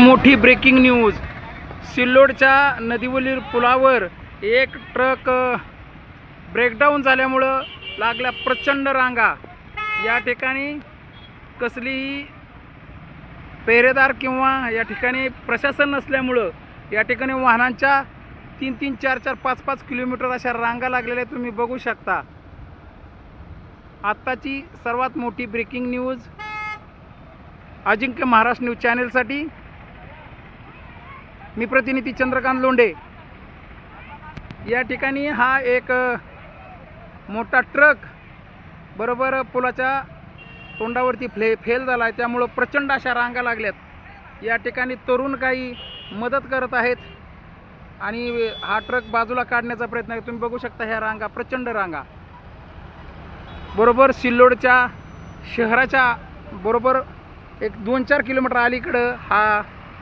मोठी breaking news सिल्लोडच्या नदीवरील पुलावर एक ट्रक ब्रेकडाऊन झाल्यामुळं लागल्या प्रचंड रांगा. या ठिकाणी कसलीही पेरेदार किंवा या ठिकाणी प्रशासन नसल्यामुळं या ठिकाणी वाहनांच्या तीन तीन चार चार पाच पाच किलोमीटर अशा रांगा लागलेल्या तुम्ही बघू शकता. आत्ताची सर्वात मोठी breaking news Ajinkya Maharashtra news चॅनेलसाठी मी प्रतिनिधी चंद्रकांत लोंढे. या ठिकाणी हा एक मोठा ट्रक बरोबर पुलाच्या तोंडावरती फ्ले फेल झाला आहे त्यामुळं प्रचंड अशा रांगा लागल्यात. या ठिकाणी तरुण काही मदत करत आहेत आणि हा ट्रक बाजूला काढण्याचा प्रयत्न आहे. तुम्ही बघू शकता ह्या रांगा प्रचंड रांगा. बरोबर सिल्लोडच्या शहराच्या बरोबर एक दोन चार किलोमीटर अलीकडं हा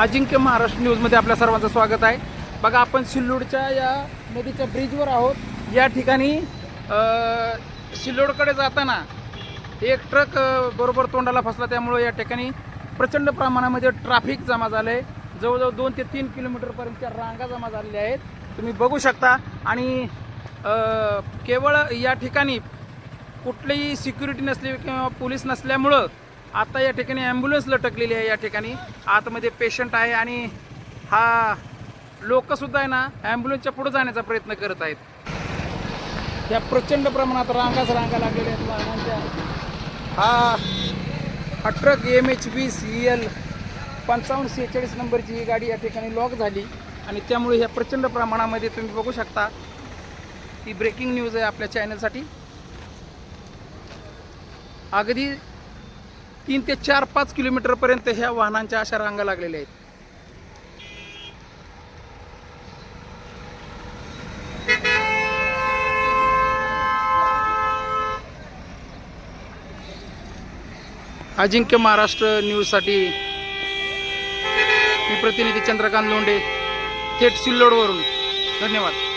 अजिंक्य महाराष्ट्र न्यूजमध्ये आपल्या सर्वांचं स्वागत आहे. बघा आपण सिल्लोडच्या या नदीच्या ब्रिजवर आहोत. या ठिकाणी सिल्लोडकडे जाताना एक ट्रक बरोबर तोंडाला फसला. त्यामुळं या ठिकाणी प्रचंड प्रमाणामध्ये ट्रॅफिक जमा झालं आहे जवळजवळ दोन ते तीन किलोमीटरपर्यंतच्या रांगा जमा झालेल्या आहेत. तुम्ही बघू शकता. आणि केवळ या ठिकाणी कुठलीही सिक्युरिटी नसली किंवा पोलीस नसल्यामुळं आता या ठिकाणी ॲम्ब्युलन्स लटकलेली आहे या ठिकाणी. आतमध्ये पेशंट आहे आणि हा लोकसुद्धा आहे ना ॲम्ब्युलन्सच्या पुढे जाण्याचा प्रयत्न करत आहेत. त्या प्रचंड प्रमाणात रांगाच रांगा लागलेल्या आहेत वाहनांच्या. हा हा ट्रक एम एच वीस ई एल पंचावन्न सेहेचाळीस नंबरची ही गाडी या ठिकाणी लॉक झाली. आणि त्यामुळे ह्या प्रचंड प्रमाणामध्ये तुम्ही बघू शकता ही ब्रेकिंग न्यूज आहे आपल्या चॅनलसाठी अगदी तीन ते चार पाच किलोमीटरपर्यंत ह्या वाहनांच्या अशा रांगा लागलेल्या आहेत. अजिंक्य महाराष्ट्र न्यूजसाठी मी प्रतिनिधी चंद्रकांत लोंडे थेट सिल्लोडवरून. धन्यवाद.